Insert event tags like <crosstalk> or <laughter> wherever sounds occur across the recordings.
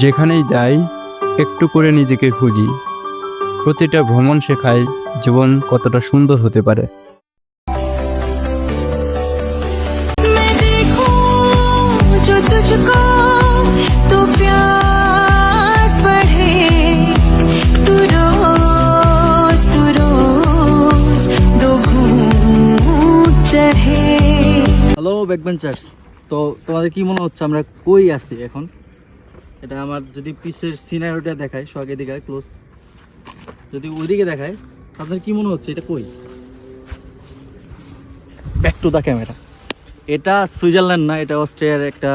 যেখানেই যাই একটু করে নিজেকে খুঁজি। প্রতিটা ভ্রমণ শেখায় জীবন কতটা সুন্দর হতে পারে। হ্যালো ব্যাকবেঞ্চার্স তো তোমাদের কি মনে হচ্ছে আমরা কই আছি এখন এটা আমার যদি পিসের সিনারিওটা দেখায় সোয়াগে দিকে ক্লোজ যদি ওইদিকে দেখায় আপনার কি মনে হচ্ছে এটা কই? ব্যাক টু দ্য ক্যামেরা এটা সুইজারল্যান্ড না এটা অস্ট্রিয়ার একটা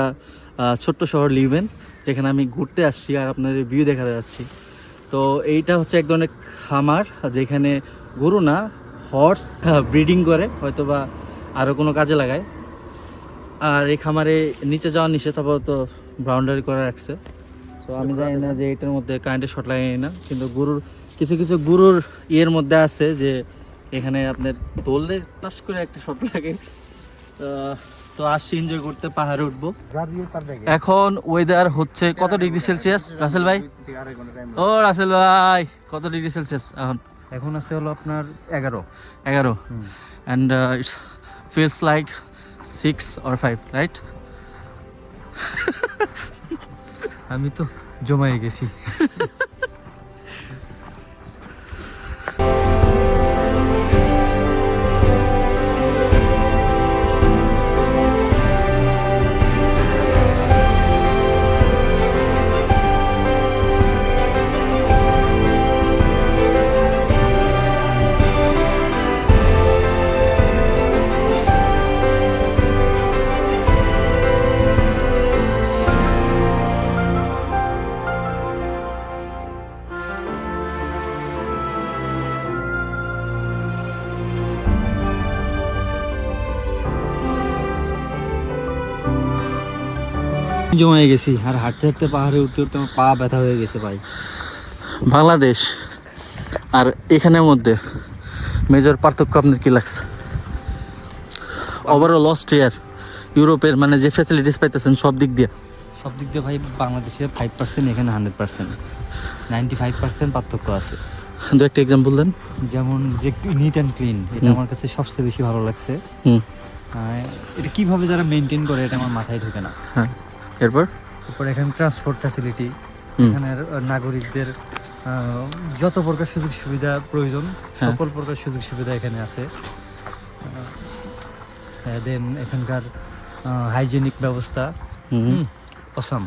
ছোট্ট শহর লিভেন যেখানে আমি ঘুরতে আসছি আর আপনাদের ভিউ দেখাতে যাচ্ছি। তো এইটা হচ্ছে এক ধরনের খামার যেখানে গরু না হর্স ব্রিডিং করে হয়তো বা আরও কোনো কাজে লাগায়। আর এই খামারে নিচে যাওয়ার নিষেধ আপাতত বাউন্ডারি করে রাখছে। তো আমি জানি না যে এটার মধ্যে কারেন্টের শর্ট লাগে না কিন্তু গরুর কিছু কিছু গরুর ইয়ের মধ্যে আছে যে এখানে আপনার দোললে টাস করে একটা শর্ট লাগে। তো আসছি এনজয় করতে পাহাড়ে উঠবো। এখন ওয়েদার হচ্ছে কত ডিগ্রি সেলসিয়াস রাসেল ভাই? ও রাসেল ভাই কত ডিগ্রি সেলসিয়াস এখন? এখন আছে হলো আপনার এগারো। এগারো। And it's feels like six or five right আমি তো জমাই গেছি। জমাই গেছি আর হাঁটতে হাঁটতে পাহাড়ে উঠতে উঠতে আমার পা ব্যথা হয়ে গেছে ভাই। বাংলাদেশ আর এখানের মধ্যে মেজর পার্থক্য আপনার কি লাগছে? ওভারঅল অস্ট্রিয়ার ইউরোপের মানে যে ফ্যাসিলিটিস পাইতেছেন সব দিক দিয়ে। সব দিক দিয়ে ভাই বাংলাদেশে ফাইভ পার্সেন্ট এখানে hundred percent ninety five percent পার্থক্য আছে। দু একটা এক্সাম্পল দেন। যেমন যে নিট অ্যান্ড ক্লিন এটা আমার কাছে সবচেয়ে বেশি ভালো লাগছে। এটা কীভাবে যারা মেনটেন করে এটা আমার মাথায় ঢোকে না। হ্যাঁ। এরপর তারপর এখানে ট্রান্সপোর্ট ফ্যাসিলিটি। এখানের নাগরিকদের যত প্রকার সুযোগ সুবিধা প্রয়োজন হ্যাঁ। সকল প্রকার সুযোগ সুবিধা এখানে আছে দেন এখানকার হাইজেনিক ব্যবস্থা। অসাম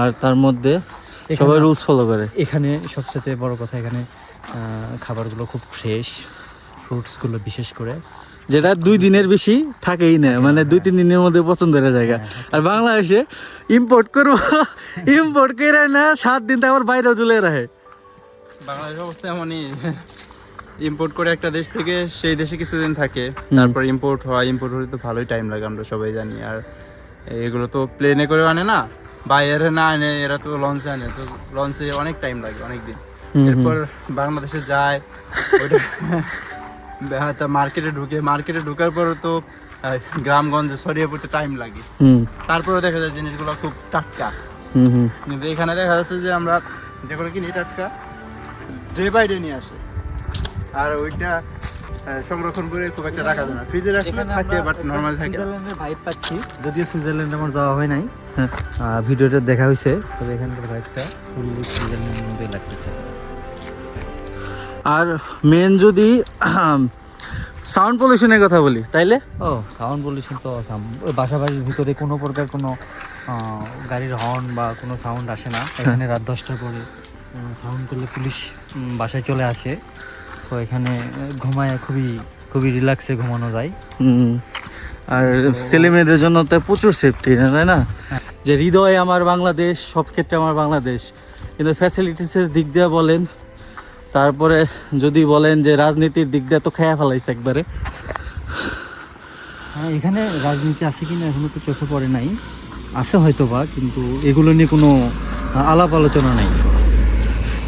আর তার মধ্যে সবাই রুলস ফলো করে এখানে সবচেয়ে বড় কথা এখানে খাবারগুলো খুব ফ্রেশ ফ্রুটসগুলো বিশেষ করে যেটা দুই দিনের বেশি থাকেই না মানে দুই তিন দিনের মধ্যে পছন্দের জায়গা। আর বাংলাদেশে ইম্পোর্ট করব ইম্পোর্ট করে না সাত দিন তারপর বাইরেও চলে রাখে। বাংলাদেশ অবস্থা এমনই। ইম্পোর্ট করে একটা দেশ থেকে সেই দেশে কিছুদিন থাকে তারপর ইম্পোর্ট হয় ইম্পোর্ট হতে তো ভালোই টাইম লাগে আমরা সবাই জানি। আর এগুলো তো প্লেনে করে আনে না বাইরে না আনে এরা তো লঞ্চে আনে তো লঞ্চে অনেক টাইম লাগে অনেক দিন এরপর বাংলাদেশে যায় ওইটা হয়তো মার্কেটে ঢুকে মার্কেটে ঢুকার পর তো গ্রামগঞ্জে ছড়িয়ে পড়তে টাইম লাগে। হুম। তারপরে দেখা যায় জিনিসগুলো খুব টাটকা। কিন্তু এখানে দেখা যাচ্ছে যে আমরা যেগুলো কিনি টাটকা ডে বাই ডে নিয়ে আসে। আর ওইটা সংরক্ষণ করে খুব একটা রাখা যায় না। ফ্রিজে রাখলে থাকে বাট নর্মাল থাকে। সুইজারল্যান্ডের ভাইব পাচ্ছি। যদিও সুইজারল্যান্ড আমার যাওয়া হয় নাই। হ্যাঁ। ভিডিওটা দেখা হয়েছে তবে এখানকার ভাইবটা ফুললি সুইজারল্যান্ডের মধ্যে লাগতেছে। আর মেন যদি সাউন্ড পলিউশনের কথা বলি তাইলে? ও সাউন্ড পলিউশন তো awesome। ওই বাসা বাড়ির ভিতরে কোনো প্রকার কোনো গাড়ির হর্ন বা কোনো সাউন্ড আসে না। এখানে রাত দশটার পরে সাউন্ড করলে পুলিশ বাসায় চলে আসে। তো এখানে ঘুমায় খুবই খুবই রিল্যাক্সে ঘুমানো যায়। আর ছেলে মেয়েদের জন্য তো প্রচুর সেফটি তাই না? যে হৃদয় আমার বাংলাদেশ সব ক্ষেত্রে আমার বাংলাদেশ। কিন্তু ফ্যাসিলিটিসের দিক দিয়ে বলেন তারপরে যদি বলেন যে রাজনীতির দিক দিয়ে তো খেয়া ফেলাইছে একবারে। হ্যাঁ এখানে রাজনীতি আছে কিনা এখনও তো চোখে পড়ে নাই। আছে হয়তো বা কিন্তু এগুলো নিয়ে কোনো আলাপ আলোচনা নাই।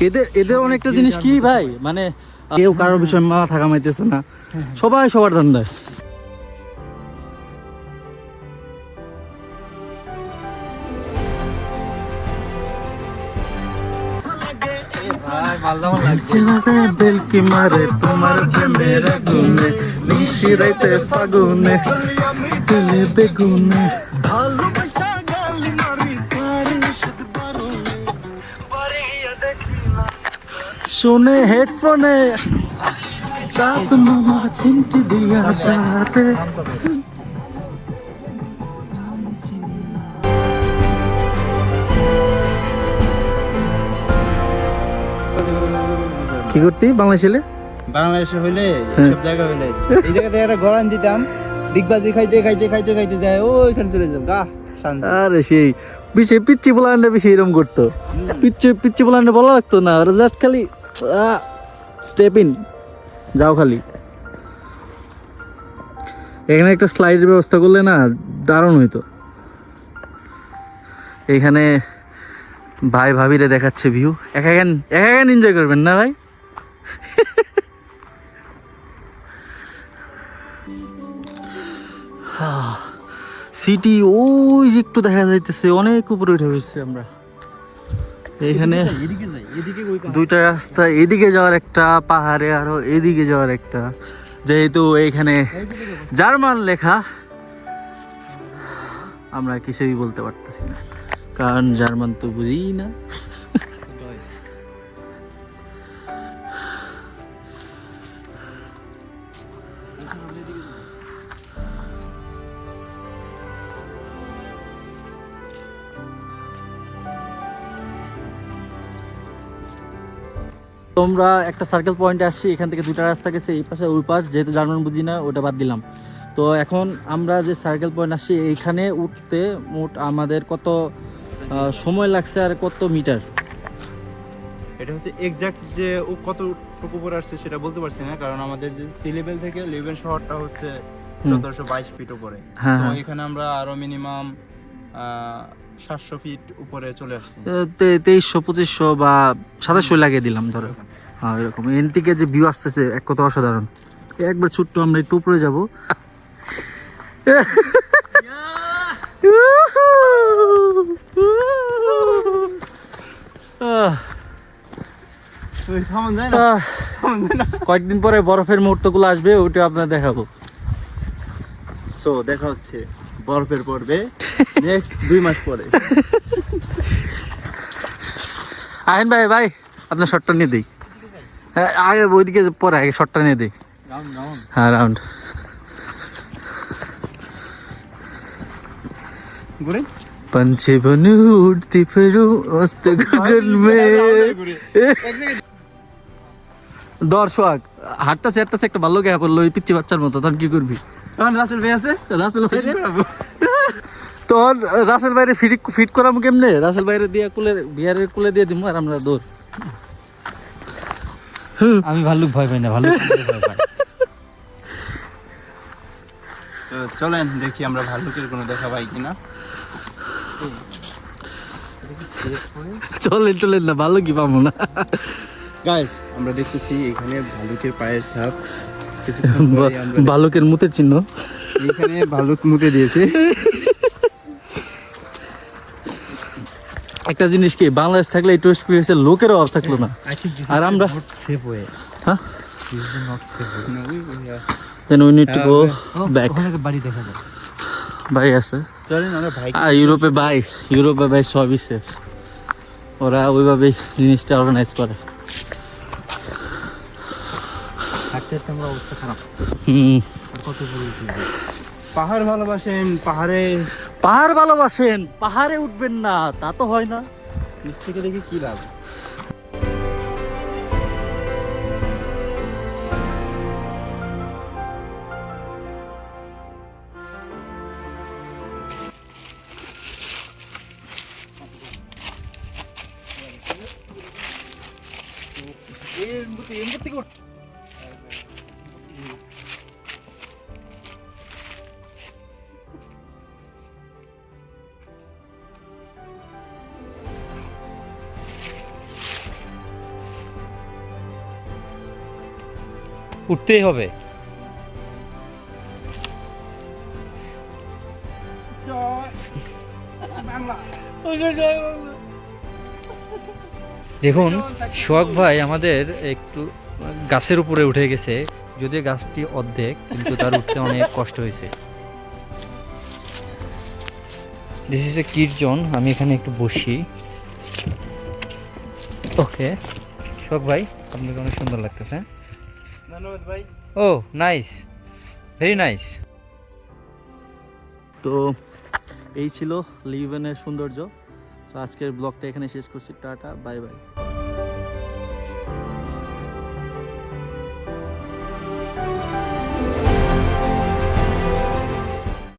এদের এদের অনেকটা জিনিস কি ভাই? মানে কেউ কারোর বিষয়ে মাথা কামাইতেছে না। সবাই সবার ধান্দায়। বেলকি মারে তোমার প্রেমের আগুনে? নিশিরাইতে ফাগুনে তেলে বেগুনে। শোনে হেডফোনে চাঁদ মামা চিমটি দিয়া যাতে। কি করতি বাংলাদেশ এলে বাংলাদেশে হইলে হ্যাঁ। সব জায়গা হইলে। এই জায়গাতে একটা দিতাম ডিগবাজি খাইতে খাইতে খাইতে খাইতে যায় ও ওইখানে চলে যাম গা শান্তি। আরে সেই পিছে পিচ্ছি বেশি এরকম করতো। পিচ্ছে পিচ্ছি বলান্ডা বলা লাগতো না ওরা জাস্ট খালি স্টেপ ইন যাও খালি। এখানে একটা স্লাইডের ব্যবস্থা করলে না দারুণ হইতো। এখানে ভাই ভাবিরে দেখাচ্ছে ভিউ একা একান একা একান এনজয় করবেন না ভাই? <laughs> সিটি, ওই যে একটু দেখা যাইতেছে, অনেক উপরে উঠে গেছি আমরা। এখানে দুইটা রাস্তা, এদিকে যাওয়ার একটা পাহাড়ে, আরও এদিকে যাওয়ার একটা। যেহেতু এইখানে জার্মান লেখা, আমরা কিছুই বলতে পারতেছি না। কারণ জার্মান তো বুঝি না। তোমরা একটা সার্কেল পয়েন্টে আসছি এখান থেকে দুটা রাস্তা গেছে এই পাশে ওই পাশ যেহেতু জার্মান বুঝি না ওটা বাদ দিলাম। তো এখন আমরা যে সার্কেল পয়েন্ট আসছি এইখানে উঠতে মোট আমাদের কত সময় লাগছে আর কত মিটার? এটা হচ্ছে এক্সাক্ট যে ও কতটুকু উপরে আসছে সেটা বলতে পারছি না কারণ আমাদের যে সি লেভেল থেকে লেভেল শহরটা হচ্ছে সতেরোশো বাইশ ফিট উপরে। হ্যাঁ, হ্যাঁ। এখানে আমরা আরও মিনিমাম সাতশো ফিট উপরে চলে আসছি। তেইশশো পঁচিশশো বা সাতাশশো লাগিয়ে দিলাম ধরো। হ্যাঁ এরকম। এন থেকে যে ভিউ আসতেছে এক কথা অসাধারণ। একবার ছোট্ট আমরা একটু উপরে যাব। কয়েকদিন পরে বরফের মুহূর্তগুলো আসবে ওইটা আপনার দেখাবো। সো দেখা হচ্ছে বরফের পর্বে। নেক্সট দুই মাস পরে আহেন ভাই ভাই আপনার শটটা নিয়ে দিই হ্যাঁ আগে ওইদিকে পরে আগে শটটা নিয়ে দিই হ্যাঁ রাউন্ড ঘুরে पंछी बनू उड़ती फिरू मस्त गगन में দর্শক হাঁটতেছে হাঁটতেছে একটা ভালো গেয়া পড়লো ওই পিচ্ছি বাচ্চার মতো তখন কি করবি এখন রাসেল ভাই আছে রাসেল ভাইরে তোর রাসেল বাইরে ফিট ফিট করাম কেমনে? রাসেল বাইরে দিয়ে কুলে বিহারের কুলে দিয়ে দিমু আর আমরা দৌড়। আমি ভাল্লুক ভয় পাই না ভাল্লুক ভয় পাই। তো চলেন দেখি আমরা ভাল্লুকের কোনো দেখা পাই কিনা। চলেন চলেন না ভালো কি পাবো না। গাইস আমরা দেখতেছি এখানে ভালুকের পায়ের ছাপ। ভালুকের মুতের চিহ্ন। এখানে ভালুক মুতে দিয়েছে। একটা জিনিস কি বাংলাদেশ থাকলে এই টুরিস্ট প্লেসে লোকের অভাব থাকল না। আর আমরা- সেফ ওয়ে হ্যাঁ? Is not safe way then we need to go back ওখানে বাড়ি দেখা যায়। বাড়ি আছে। চলেন আমরা ভাই আর ইউরোপে বাই ইউরোপে বাই সবই সেফ ওরা ওইভাবেই জিনিসটা অর্গানাইজ করে। অবস্থা খারাপ। হুম? পাহাড় ভালোবাসেন পাহাড়ে পাহাড় ভালোবাসেন পাহাড়ে উঠবেন না তা তো হয় না। নিচ থেকে দেখি কি লাভ? উঠতেই হবে। দেখুন, সোহাগ ভাই আমাদের একটু গাছের উপরে উঠে গেছে। যদিও গাছটি অর্ধেক, কিন্তু তার উঠতে অনেক কষ্ট হয়েছে। দিস ইজ এ কীর্জন আমি এখানে একটু বসি। ওকে সোহাগ ভাই, আপনাকে অনেক সুন্দর লাগতেছে। ধন্যবাদ ভাই। ও নাইস ভেরি নাইস তো এই ছিল লিভেনের সৌন্দর্য। তো আজকের ব্লগটা এখানে শেষ করছি। Tata bye bye